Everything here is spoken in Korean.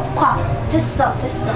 녹화 됐어, 됐어.